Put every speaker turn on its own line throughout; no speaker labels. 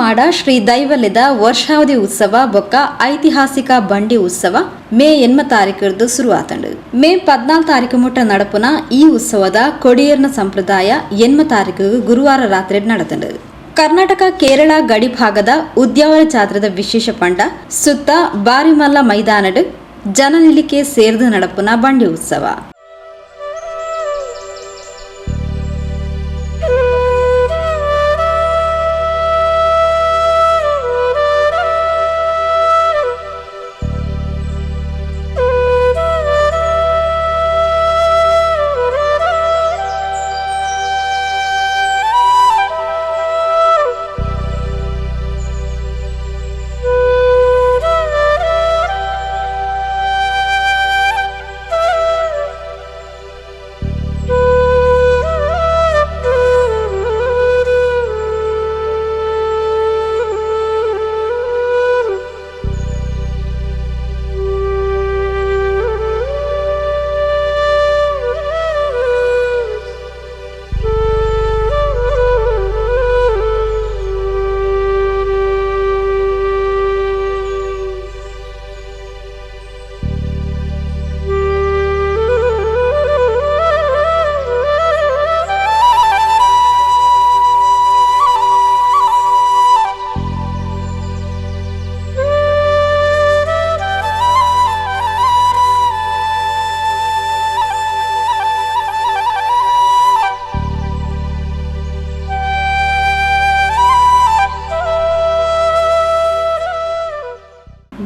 ಮಾಡ ಶ್ರೀ ದೈವಲ್ಯದ ವರ್ಷಾವಧಿ ಉತ್ಸವ ಬೊಕ್ಕ ಐತಿಹಾಸಿಕ ಬಂಡಿ ಉತ್ಸವ ಮೇ ಎನ್ಮ ತಾರೀಕರದು ಶುರುವಾತಂಡು. ಮೇ ಪದ್ನಾಲ್ ತಾರೀಕು ಮುಟ್ಟ ನಡಪುನ ಈ ಉತ್ಸವದ ಕೊಡಿಯರ್ನ ಸಂಪ್ರದಾಯ ಎನ್ಮ ತಾರೀಕು ಗುರುವಾರ ರಾತ್ರಿ ನಡತಂಡು. ಕರ್ನಾಟಕ, ಕೇರಳ ಗಡಿ ಭಾಗದ ಉದ್ಯಾವರ ಜಾತ್ರದ ವಿಶೇಷ ಪಂಡ ಸುತ್ತ ಬಾರಿಮಲ್ಲ ಮೈದಾನಡ್ ಜನನಿಲಿಕೆ ಸೇರಿದ ನಡಪುನ ಬಂಡಿ ಉತ್ಸವ.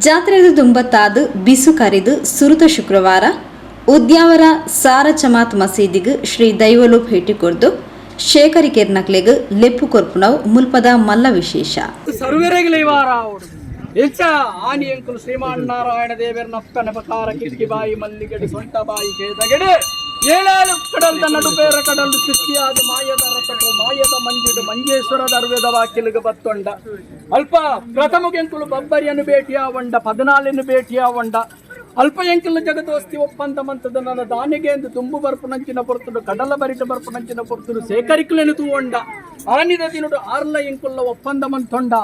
ಜಾತ್ರೆದು ದುಂಬತ್ತಾದು ಬಿಸು ಕರಿದು ಸುರುತ ಶುಕ್ರವಾರ ಉದ್ಯಾವರ ಸಾರ ಚಮಾತ್ ಮಸೀದಿಗ್ ಶ್ರೀ ದೈವಲು ಭೇಟಿ ಕೊಡ್ದು ಶೇಖರಿ ಕೆರ್ನಕ್ಲೆಗ ಲೆಪ್ಪು ಕೊರ್ಪುನವ್ ಮುಲ್ಪದ ಮಲ್ಲ ವಿಶೇಷ.
ಹೆಚ್ಚ ಆನಿ ಅಂಕುಲು ಶ್ರೀಮಾನ್ ನಾರಾಯಣ ದೇವರ ಅಪ್ಪನ ಬಕಾರ ಕಿಟಕಿ ಬಾಯಿ ಮಲ್ಲಿಗಡಿ ಸೊಂಟ ಬಾಯಿ ಕೇದಗಡೆ ಏಳಾರು ಕಡಲ್ದ ನಡುಪೇರ ಕಡಲು ಸೃಷ್ಟಿಯಾದ ಮಾಯದ ರಥಗಳು ಮಾಯದ ಮಂಜಿಡು ಮಂಜೇಶ್ವರದ ಅರ್ವೇದ ವಾಕಿಲಿಗೆ ಬತ್ತೊಂಡ. ಅಲ್ಪ ಪ್ರಥಮ ಎಂಕುಲು ಬಬ್ಬರಿಯನ್ನು ಭೇಟಿಯಾವಂಡ ಭೇಟಿ ಭೇಟಿಯಾವಂಡ ಅಲ್ಪ ಎಂಕುಲು ಜಗದೋಸ್ತಿ ಒಪ್ಪಂದ ಮಂತದ ನನ್ನ ದಾನಿಗೆ ಎಂದು ತುಂಬು ಬರ್ಪುನಂಚಿನ ಪೊರ್ತುಡು, ಕಡಲ ಬರಿಟ ಬರ್ಪುನಂಚಿನ ಪೊರ್ತುಡು ಸೇಕರಿಕಲೆನು ತೂವಂಡ. ಆನಿದ ದಿನುಡು ಆರ್ಲ ಎಂಕುಲ್ಲ ಒಪ್ಪಂದ ಮಂತೊಂಡ.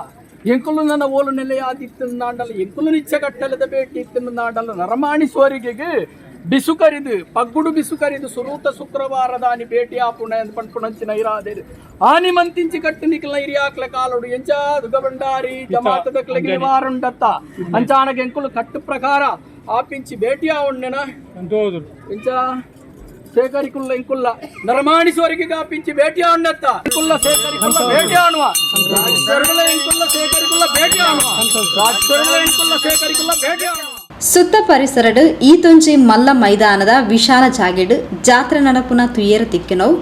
ಎಂಕುಲು ನನ್ನ ಓಲು ನೆಲೆಯಾದಿತ್ತು ನಾಡಲ್ಲ ಎಂಕುಲು ನಿಚ್ಚ ಕಟ್ಟಲದ ಭೇಟಿ ಇತ್ತು ನಾಡಲ್ಲ ನರಮಾಣಿ ಸೋರಿಗೆಗೆ ಬಿಸು ಕರಿದು ಪಗ್ಗುಡು ಬಿಸು ಕರಿದು ಸುರೂತ ಶುಕ್ರವಾರದ ಆನಿ ಭೇಟಿ ಆಪುಣ ಎಂದು ಪಂಪುಣಂಚಿನ ಇರಾದೇರು ಆನಿ ಮಂತಿಂಚಿ ಕಟ್ಟು ನಿಖಲ ಇರಿಯಾಕ್ಲ ಕಾಲುಡು ಎಂಚ ದುಗಬಂಡಾರಿ ಜಮಾತದ ಕ್ಲೆಗೆ ನಿವಾರುಂಡತ್ತ ಅಂಚಾನಗೆ ಎಂಕುಲು ಕಟ್ಟು ಪ್ರಕಾರ ಆಪಿಂಚಿ ಭೇಟಿ ಆವುಂಡೆನ ಎಂಚ ಸೇಕರಿಕುಲ್ಲ ಇಂಕುಲ್ಲ ನರಮಾಣಿಸುವರಿಗೆ ಗಾಪಿಂಚಿ ಭೇಟಿ ಆಣ್ಣತ್ತ ಕುಲ್ಲ ಸೇಕರಿಕುಲ್ಲ ಭೇಟಿ ಆಣುವ ರಾಜಸರ್ವಲ ಇಂಕುಲ್ಲ ಸೇಕರಿಕುಲ್ಲ ಭೇಟಿ ಆಣುವ ರಾಜಸರ್ವಲ ಇಂಕುಲ್ಲ ಸೇಕರಿಕುಲ್ಲ ಭೇಟಿ ಆಣುವ
ಸುತ್ತ ಪರಿಸರಡು ಈ ತುಂಜಿ ಮಲ್ಲ ಮೈದಾನದ ವಿಶಾಲ ಜಾಗೆಡ್ ಜಾತ್ರೆ ನಡಪುನ ತುಯ್ಯರ ತಿಕ್ಕಿನವು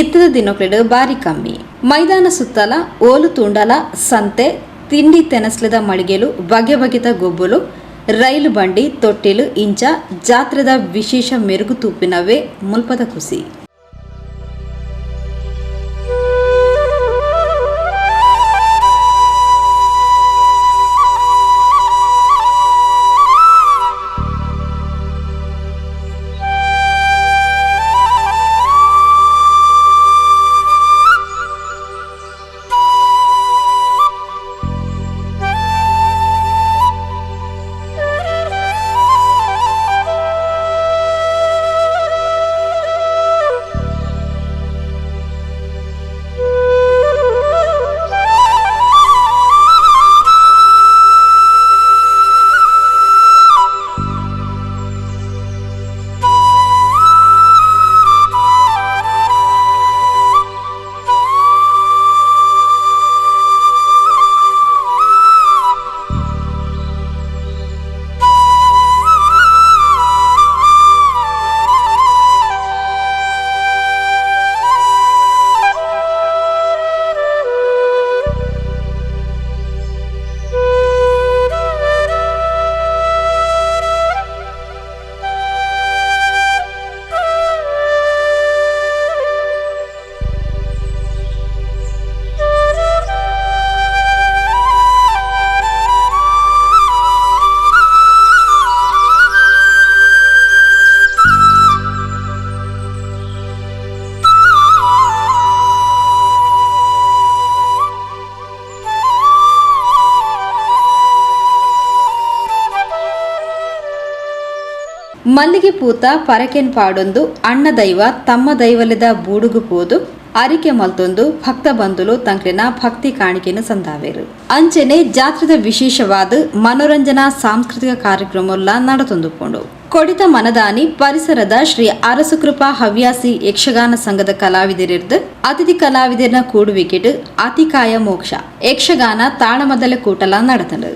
ಇತ್ತದ ದಿನಕ್ಲೆಡ್ ಬಾರಿ ಕಮ್ಮಿ. ಮೈದಾನ ಸುತ್ತಲ ಓಲು ತುಂಡಲ, ಸಂತೆ, ತಿಂಡಿ ತೆನಸ್ಲದ ಮಳಿಗೆಲು ಬಗೆ ಬಗೆದ ಗೊಬ್ಬಲು, ರೈಲು ಬಂಡಿ, ತೊಟ್ಟಿಲು, ಇಂಚ, ಜಾತ್ರೆದ ವಿಶೇಷ ಮೆರುಗು ತೂಪಿನವೇ ಮುಲ್ಪದ ಕುಸಿ. ಮಲ್ಲಿಗೆ ಪೂತ ಪರಕೆನ್ ಪಾಡೊಂದು, ಅಣ್ಣ ದೈವ, ತಮ್ಮ ದೈವಲದ ಬೂಡುಗು ಪೋದು, ಅರಿಕೆ ಮಲ್ತೊಂದು, ಭಕ್ತ ಬಂಧುಲು ತಂಕ್ಲಿನ ಭಕ್ತಿ ಕಾಣಿಕೆಯನ್ನು ಸಂದಾವೇರು. ಅಂಚೆನೆ ಜಾತ್ರೆದ ವಿಶೇಷವಾದ ಮನೋರಂಜನಾ ಸಾಂಸ್ಕೃತಿಕ ಕಾರ್ಯಕ್ರಮಲ್ಲ ನಡತೊಂದುಕೊಂಡು ಕೊಡಿತ ಮನದಾನಿ ಪರಿಸರದ ಶ್ರೀ ಅರಸುಕೃಪಾ ಹವ್ಯಾಸಿ ಯಕ್ಷಗಾನ ಸಂಘದ ಕಲಾವಿದರಿರ್ದು, ಅತಿಥಿ ಕಲಾವಿದರಿನ ಕೂಡುವಿಕೆಟ್ ಅತಿಕಾಯ ಮೋಕ್ಷ, ಯಕ್ಷಗಾನ ತಾಳಮದಲೆ ಕೂಟಲ ನಡೆತಂಡು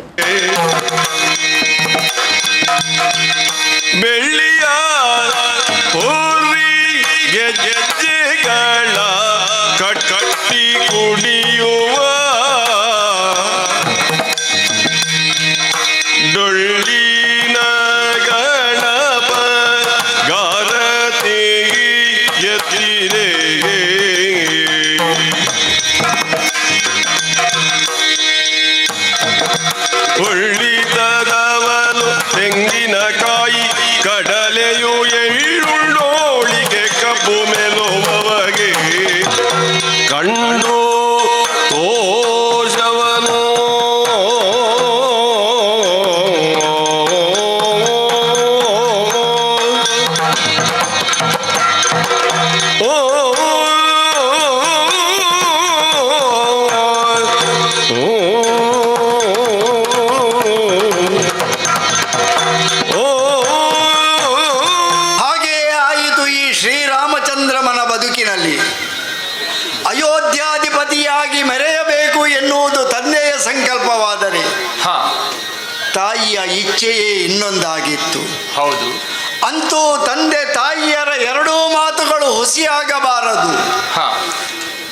ಇಚ್ಛೆಯೇ ಇನ್ನೊಂದಾಗಿತ್ತು.
ಹೌದು.
ಅಂತೂ ತಂದೆ ತಾಯಿಯರ ಎರಡೂ ಮಾತುಗಳು ಹುಸಿಯಾಗಬಾರದು.
ಹಾ.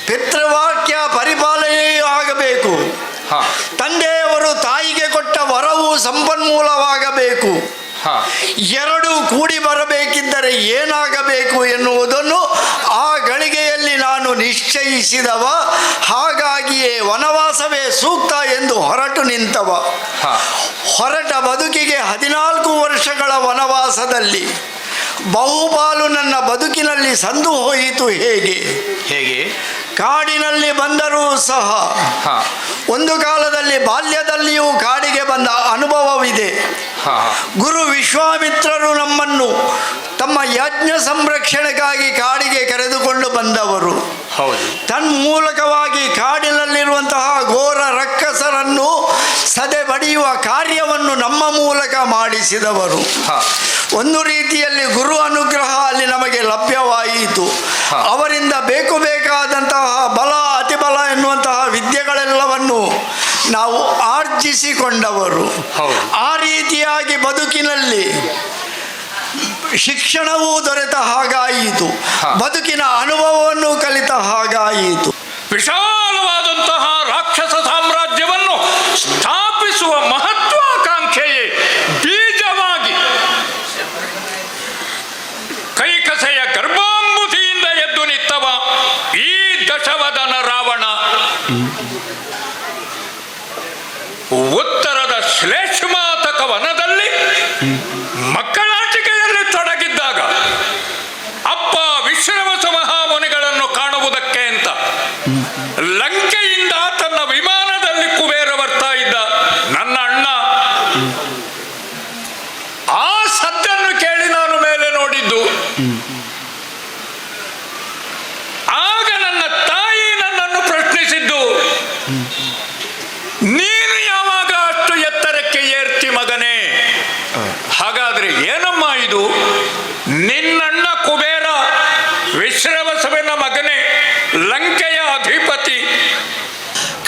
ಪಿತೃವಾಕ್ಯ ಪರಿಪಾಲನೆಯೂ ಆಗಬೇಕು.
ಹಾ.
ತಂದೆಯವರು ತಾಯಿಗೆ ಕೊಟ್ಟ ವರವು ಸಂಪನ್ಮೂಲವಾಗಬೇಕು. ಎರಡು ಕೂಡಿ ಬರಬೇಕಿದ್ದರೆ ಏನಾಗಬೇಕು ಎನ್ನುವುದನ್ನು ಆ ಗಳಿಗೆಯಲ್ಲಿ ನಾನು ನಿಶ್ಚಯಿಸಿದವ. ಹಾಗಾಗಿಯೇ ವನವಾಸವೇ ಸೂಕ್ತ ಎಂದು ಹೊರಟು ನಿಂತವ.
ಹಾ.
ಹೊರಟ ಬದುಕಿಗೆ ಹದಿನಾಲ್ಕು ವರ್ಷಗಳ ವನವಾಸದಲ್ಲಿ ಬಹುಪಾಲು ನನ್ನ ಬದುಕಿನಲ್ಲಿ ಸಂದು ಹೋಯಿತು ಹೇಗೆ?
ಹೇಗೆ?
ಕಾಡಿನಲ್ಲಿ ಬಂದರೂ ಸಹ
ಹಾ.
ಒಂದು ಕಾಲದಲ್ಲಿ ಬಾಲ್ಯದಲ್ಲಿಯೂ ಕಾಡಿಗೆ ಬಂದ ಅನುಭವವಿದೆ. ಗುರು ವಿಶ್ವಾಮಿತ್ರರು ನಮ್ಮನ್ನು ತಮ್ಮ ಯಜ್ಞ ಸಂರಕ್ಷಣೆಗಾಗಿ ಕಾಡಿಗೆ ಕರೆದುಕೊಂಡು ಬಂದವರು.
ಹೌದು.
ತನ್ಮೂಲಕವಾಗಿ ಕಾಡಿನಲ್ಲಿರುವಂತಹ ಘೋರ ರಕ್ಕಸರನ್ನು ಸದೆ ಬಡಿಯುವ ಕಾರ್ಯವನ್ನು ನಮ್ಮ ಮೂಲಕ ಮಾಡಿಸಿದವರು. ಒಂದು ರೀತಿಯಲ್ಲಿ ಗುರು ಅನುಗ್ರಹ ಅಲ್ಲಿ ನಮಗೆ ಲಭ್ಯವಾಯಿತು. ಅವರಿಂದ ಬೇಕು ಬೇಕಾದಂತಹ ಬಲ ಅತಿಬಲ ಎನ್ನುವಂತಹ ವಿದ್ಯೆಗಳೆಲ್ಲವನ್ನು ನಾವು ಆರ್ಜಿಸಿಕೊಂಡವರು. ಆ ರೀತಿಯಾಗಿ ಬದುಕಿನಲ್ಲಿ ಶಿಕ್ಷಣವೂ ದೊರೆತ ಹಾಗಾಯಿತು. ಬದುಕಿನ ಅನುಭವವನ್ನು ಕಲಿತ ಹಾಗಾಯಿತು.
ವಿಶಾಲವಾದಂತಹ ಉತ್ತರದ ಶ್ಲೇಷ್ಮಾತಕ ವನದಲ್ಲಿ ಮಕ್ಕಳಾಟಿಕೆಯಲ್ಲಿ ತೊಡಗಿದ್ದಾಗ ಅಪ್ಪ ವಿಶ್ರವಸ ಮಹಾಮುನಿಗಳನ್ನು ಕಾಣುವುದಕ್ಕೆ ಅಂತ ಲಂಕೆಯಿಂದ ತನ್ನ ವಿಮಾನದಲ್ಲಿ ಕುಬೇರ ಬರ್ತಾ ಇದ್ದ ನನ್ನ ಅಣ್ಣ ಆ ಸದ್ದನ್ನು ಕೇಳಿ ನಾನು ಮೇಲೆ ನೋಡಿದ್ದು. ಆಗ ನನ್ನ ತಾಯಿ ನನ್ನನ್ನು ಪ್ರಶ್ನಿಸಿದ್ದು ನೀನು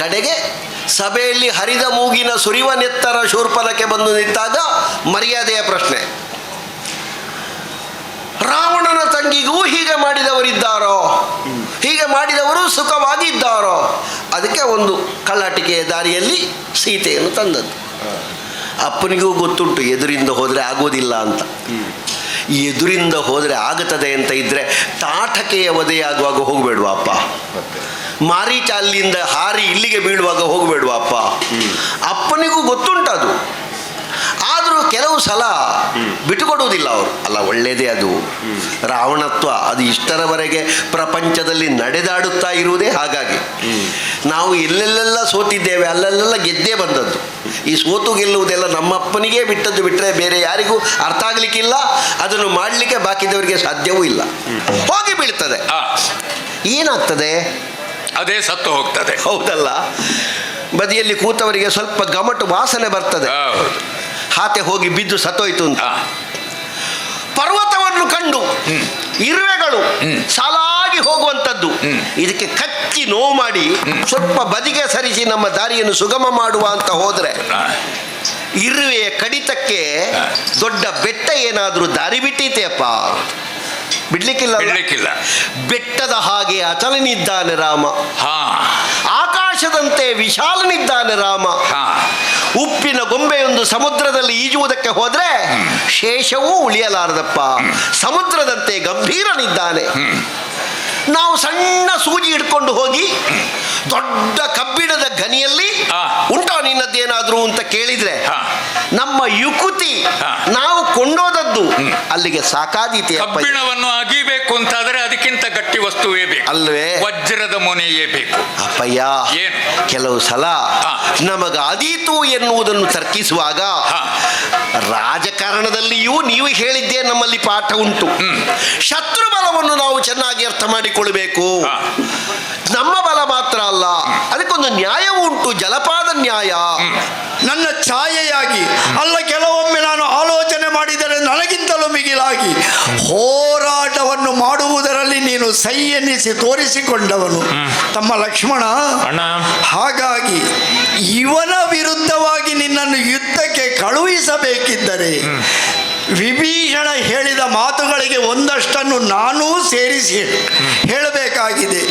ಕಡೆಗೆ ಸಭೆಯಲ್ಲಿ ಹರಿದ ಮೂಗಿನ ಸುರಿವನೆತ್ತರ ಶೂರ್ಪನಕ್ಕೆ ಬಂದು ನಿಂತಾಗ ಮರ್ಯಾದೆಯ ಪ್ರಶ್ನೆ. ರಾವಣನ ತಂಗಿಗೂ ಹೀಗೆ ಮಾಡಿದವರಿದ್ದಾರೋ? ಹೀಗೆ ಮಾಡಿದವರು ಸುಖವಾಗಿದ್ದಾರೋ? ಅದಕ್ಕೆ ಒಂದು ಕಳ್ಳಾಟಿಕೆಯ ದಾರಿಯಲ್ಲಿ ಸೀತೆಯನ್ನು ತಂದದ್ದು. ಅಪ್ಪನಿಗೂ ಗೊತ್ತುಂಟು, ಎದುರಿಂದ ಹೋದರೆ ಆಗೋದಿಲ್ಲ ಅಂತ. ಎದುರಿಂದ ಹೋದರೆ ಆಗುತ್ತದೆ ಅಂತ ಇದ್ದರೆ ತಾಟಕೆಯ ವಧೆಯಾಗುವಾಗ ಹೋಗಬೇಡುವ ಅಪ್ಪ? ಮಾರೀಚ ಅಲ್ಲಿಂದ ಹಾರಿ ಇಲ್ಲಿಗೆ ಬೀಳುವಾಗ ಹೋಗಬೇಡುವ ಅಪ್ಪ? ಅಪ್ಪನಿಗೂ ಗೊತ್ತುಂಟದು. ಆದರೂ ಕೆಲವು ಸಲ ಬಿಟ್ಟುಕೊಡುವುದಿಲ್ಲ ಅವರು. ಅಲ್ಲ ಒಳ್ಳೆಯದೇ ಅದು. ರಾವಣತ್ವ ಅದು ಇಷ್ಟರವರೆಗೆ ಪ್ರಪಂಚದಲ್ಲಿ ನಡೆದಾಡುತ್ತಾ ಇರುವುದೇ ಹಾಗಾಗಿ. ನಾವು ಎಲ್ಲೆಲ್ಲೆಲ್ಲ ಸೋತಿದ್ದೇವೆ ಅಲ್ಲೆಲ್ಲ ಗೆದ್ದೇ ಬಂದದ್ದು. ಈ ಸೋತು ಗೆಲ್ಲುವುದೆಲ್ಲ ನಮ್ಮಪ್ಪನಿಗೆ ಬಿಟ್ಟದ್ದು ಬಿಟ್ಟರೆ ಬೇರೆ ಯಾರಿಗೂ ಅರ್ಥ ಆಗಲಿಕ್ಕಿಲ್ಲ. ಅದನ್ನು ಮಾಡಲಿಕ್ಕೆ ಬಾಕಿದವರಿಗೆ ಸಾಧ್ಯವೂ ಇಲ್ಲ. ಹೋಗಿ ಬೀಳ್ತದೆ.
ಆ,
ಏನಾಗ್ತದೆ?
ಅದೇ ಸತ್ತು ಹೋಗ್ತದೆ.
ಹೌದಲ್ಲ? ಬದಿಯಲ್ಲಿ ಕೂತವರಿಗೆ ಸ್ವಲ್ಪ ಗಮಟು ವಾಸನೆ ಬರ್ತದೆ. ಹಾತೆ ಹೋಗಿ ಬಿದ್ದು ಸತ್ತೋಯ್ತು ಅಂತ. ಪರ್ವತವನ್ನು ಕಂಡು ಇರುವೆಗಳು ಸಾಲಾಗಿ ಹೋಗುವಂಥದ್ದು. ಇದಕ್ಕೆ ಕಚ್ಚಿ ನೋವು ಮಾಡಿ ಸ್ವಲ್ಪ ಬದಿಗೆ ಸರಿಸಿ ನಮ್ಮ ದಾರಿಯನ್ನು ಸುಗಮ ಮಾಡುವ ಅಂತ ಹೋದರೆ ಇರುವೆಯ ಕಡಿತಕ್ಕೆ ದೊಡ್ಡ ಬೆಟ್ಟ ಏನಾದರೂ ದಾರಿ ಬಿಟ್ಟೈತೆಯಪ್ಪ ಬಿಡ್ಲಿಕ್ಕಿಲ್ಲ?
ಬಿಡ್ಲಿಕ್ಕಿಲ್ಲ.
ಬೆಟ್ಟದ ಹಾಗೆ ಅಚಲನಿದ್ದಾನೆ ರಾಮ.
ಹಾ.
ಆಕಾಶದಂತೆ ವಿಶಾಲನಿದ್ದಾನೆ ರಾಮ.
ಹಾ.
ಉಪ್ಪಿನ ಗೊಂಬೆಯೊಂದು ಸಮುದ್ರದಲ್ಲಿ ಈಜುವುದಕ್ಕೆ ಹೋದ್ರೆ ಶೇಷವೂ ಉಳಿಯಲಾರದಪ್ಪ. ಸಮುದ್ರದಂತೆ ಗಂಭೀರನಿದ್ದಾನೆ. ನಾವು ಸಣ್ಣ ಸೂಜಿ ಹಿಡ್ಕೊಂಡು ಹೋಗಿ ದೊಡ್ಡ ಕಬ್ಬಿಣದ ಗನಿಯಲ್ಲಿ
ಆ.
ಉಂಟೋ ನಿನ್ನದ್ದೇನಾದ್ರೂ ಅಂತ ಕೇಳಿದ್ರೆ. ನಮ್ಮ ಯುಕುತಿ
ನಾವು
ನಾವು ಕೊಂಡೋದದ್ದು ಅಲ್ಲಿಗೆ ಸಾಕಾದೀತಿ
ಕಬ್ಬಿಣವನ್ನು ಅಗಿಬೇಕು ಅಂತಾದ್ರೆ ಅದಕ್ಕಿಂತ ಗಟ್ಟಿ ವಸ್ತುವೇ ಬೇಕು.
ಅಲ್ವೇ?
ವಜ್ರದ ಮೊನೆಯೇ ಬೇಕು.
ಅಪ್ಪಯ್ಯ? ಕೆಲವು ಸಲ
ನಮಗ
ನಮಗಾದೀತು ಎನ್ನುವುದನ್ನು ತರ್ಕಿಸುವಾಗ. ರಾಜಕಾರಣದಲ್ಲಿಯೂ ನೀವು ಹೇಳಿದ್ದೇ ನಮ್ಮಲ್ಲಿ ಪಾಠ ಉಂಟು. ಶತ್ರು ಬಲವನ್ನು ನಾವು ಚೆನ್ನಾಗಿ ಅರ್ಥ
ಮಾಡಿಕೊಳ್ಳಬೇಕು
ನಮ್ಮ ಬಲ ಮಾತ್ರ ಅಲ್ಲ. ಅದಕ್ಕೊಂದು ನ್ಯಾಯ ಉಂಟು ಜಲಪಾದ ನ್ಯಾಯ.
ನನ್ನ ಛಾಯೆಯಾಗಿ ಅಲ್ಲ ಕೆಲವೊಮ್ಮೆ ನಾನು ಆಲೋಚನೆ ಮಾಡಿದರೆ ನನಗಿಂತಲೂ ಮಿಗಿಲಾಗಿ ಹೋರಾಟವನ್ನು ಮಾಡುವುದರಲ್ಲಿ ನೀನು ಸೈ ಎನ್ನಿಸಿ ತೋರಿಸಿಕೊಂಡವನು. ತಮ್ಮ ಲಕ್ಷ್ಮಣ ಹಾಗಾಗಿ ಇವನ ವಿರುದ್ಧವಾಗಿ ನಿನ್ನನ್ನು ಯುದ್ಧಕ್ಕೆ ಕಳುಹಿಸಬೇಕಿದ್ದರೆ ವಿಭೀಷಣ ಹೇಳಿದ ಮಾತುಗಳಿಗೆ ಒಂದಷ್ಟನ್ನು ನಾನೂ ಸೇರಿಸಿ ಹೇಳಬೇಕಾಗಿದೆ.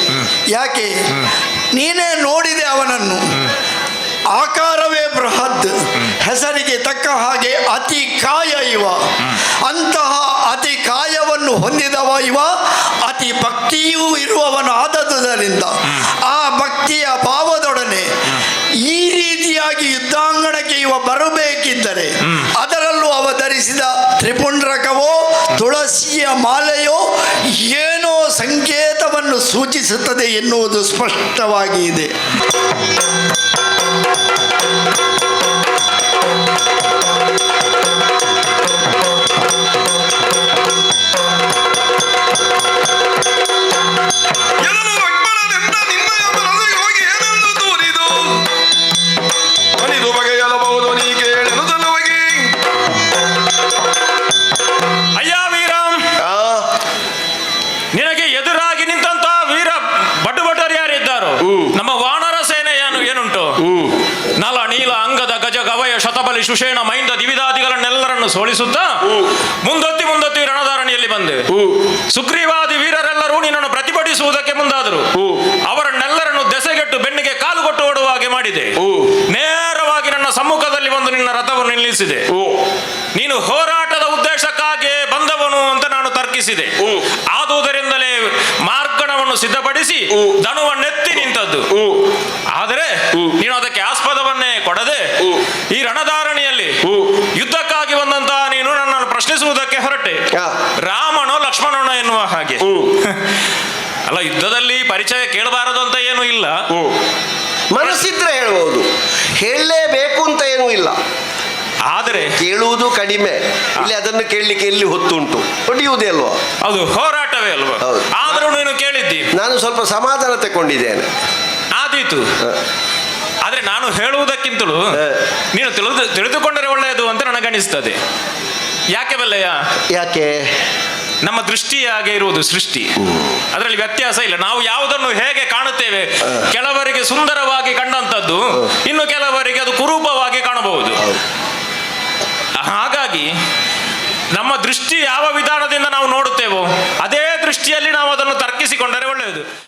ಯಾಕೆ? ನೀನೇ ನೋಡಿದೆ ಅವನನ್ನು. ಆಕಾರವೇ ಬೃಹತ್, ಹೆಸರಿಗೆ ತಕ್ಕ ಹಾಗೆ ಅತಿ ಕಾಯ ಇವ. ಅಂತಹ ಅತಿ ಕಾಯವನ್ನು ಹೊಂದಿದವ ಇವ, ಅತಿ ಭಕ್ತಿಯೂ ಇರುವವನಾದದುದರಿಂದ ಆ ಭಕ್ತಿಯ ಭಾವದೊಡನೆ ಈ ರೀತಿಯಾಗಿ ಯುದ್ಧಾಂಗಣಕ್ಕೆ ಇವ ಬರಬೇಕಿದ್ದರೆ, ಅದರಲ್ಲೂ ಅವ ಧರಿಸಿದ ತ್ರಿಪುಂಡ್ರಕವೋ, ತುಳಸಿಯ ಮಾಲೆಯೋ, ಏನೋ ಸಂಕೇತವನ್ನು ಸೂಚಿಸುತ್ತದೆ ಎನ್ನುವುದು ಸ್ಪಷ್ಟವಾಗಿ ಇದೆ.
ಶತಬಲಿ ಸುಷೇಣ ಮೈಂದ ದಿವಿದಾದಿಗಳನ್ನೆಲ್ಲರನ್ನು ಸೋಲಿಸುತ್ತಾ ಮುಂದೊತ್ತಿ ಮುಂದೊತ್ತಿ ರಣಧಾರಣಿಯಲ್ಲಿ ಬಂದೆ. ಸುಗ್ರೀವಾದಿ ವೀರರೆಲ್ಲರೂ ನಿನ್ನನ್ನು ಪ್ರತಿಭಟಿಸುವುದಕ್ಕೆ ಮುಂದಾದರು. ಅವರನ್ನೆಲ್ಲರನ್ನು ದೆಸೆಗೆಟ್ಟು ಬೆನ್ನಿಗೆ ಕಾಲು ಕೊಟ್ಟು ಓಡುವ ಹಾಗೆ ಮಾಡಿದೆ. ನೇರವಾಗಿ ನನ್ನ ಸಮ್ಮುಖದಲ್ಲಿ ಬಂದು ನಿನ್ನ ರಥವನ್ನು ನಿಲ್ಲಿಸಿದೆ. ನೀನು ಹೋರಾಟದ ಉದ್ದೇಶಕ್ಕಾಗಿ ಬಂದವನು ಅಂತ ನಾನು ತರ್ಕಿಸಿದೆ. ಆದುದರಿಂದಲೇ ಮಾರ್ಗಣವನ್ನು ಸಿದ್ಧಪಡಿಸಿ ಧನುವನ್ನೆತ್ತಿ ನಿಂತದ್ದು. ಆದರೆ ನೀನು ಅದಕ್ಕೆ ಆಸ್ಪದವನ್ನೇ ಕೊಡದೆ ಈ ರಣಧಾರಣಿಯಲ್ಲಿ ಯುದ್ಧಕ್ಕಾಗಿ ಬಂದಂತಹ ನೀನು ನನ್ನನ್ನು ಪ್ರಶ್ನಿಸುವುದಕ್ಕೆ ಹೊರಟೆ
ಆ.
ರಾಮನೋ ಲಕ್ಷ್ಮಣನೋ ಎನ್ನುವ ಹಾಗೆ ಅಲ್ಲ ಕೇಳಬಾರದು ಅಂತ ಏನು ಇಲ್ಲ.
ಮನಸ್ಸಿದ್ರೆ ಹೇಳ್ಬೋದು. ಹೇಳಲೇಬೇಕು ಅಂತ ಏನೂ ಇಲ್ಲ.
ಆದರೆ
ಕೇಳುವುದು ಕಡಿಮೆ. ಇಲ್ಲಿ ಅದನ್ನು ಕೇಳಲಿಕ್ಕೆ ಎಲ್ಲಿ ಹೊತ್ತುಂಟು? ಹೊಡೆಯುವುದೇ ಅಲ್ವಾ?
ಅದು ಹೋರಾಟವೇ ಅಲ್ವಾ. ಆದರೂ ನೀನು ಕೇಳಿದ್ದಿ.
ನಾನು ಸ್ವಲ್ಪ ಸಮಾಧಾನ ತಗೊಂಡಿದ್ದೇನೆ
ಆದೀತು. ಆದರೆ ನಾನು ಹೇಳುವುದಕ್ಕಿಂತಲೂ ನೀನು ತಿಳಿದು ತಿಳಿದುಕೊಂಡರೆ ಒಳ್ಳೆಯದು ಅಂತ ನನಗನಿಸ್ತದೆ. ಯಾಕೆ ಬಲ್ಲಯ್ಯ?
ಯಾಕೆ?
ನಮ್ಮ ದೃಷ್ಟಿ ಹಾಗೆ ಇರುವುದು ಸೃಷ್ಟಿ. ಅದರಲ್ಲಿ ವ್ಯತ್ಯಾಸ ಇಲ್ಲ. ನಾವು ಯಾವುದನ್ನು ಹೇಗೆ ಕಾಣುತ್ತೇವೆ? ಕೆಲವರಿಗೆ ಸುಂದರವಾಗಿ ಕಂಡಂತದ್ದು ಇನ್ನು ಕೆಲವರಿಗೆ ಅದು ಕುರೂಪವಾಗಿ ಕಾಣಬಹುದು. ಹಾಗಾಗಿ ನಮ್ಮ ದೃಷ್ಟಿ ಯಾವ ವಿಧಾನದಿಂದ ನಾವು ನೋಡುತ್ತೇವೋ, ಅದೇ ದೃಷ್ಟಿಯಲ್ಲಿ ನಾವು ಅದನ್ನು ತರ್ಕಿಸಿಕೊಂಡರೆ ಒಳ್ಳೆಯದು.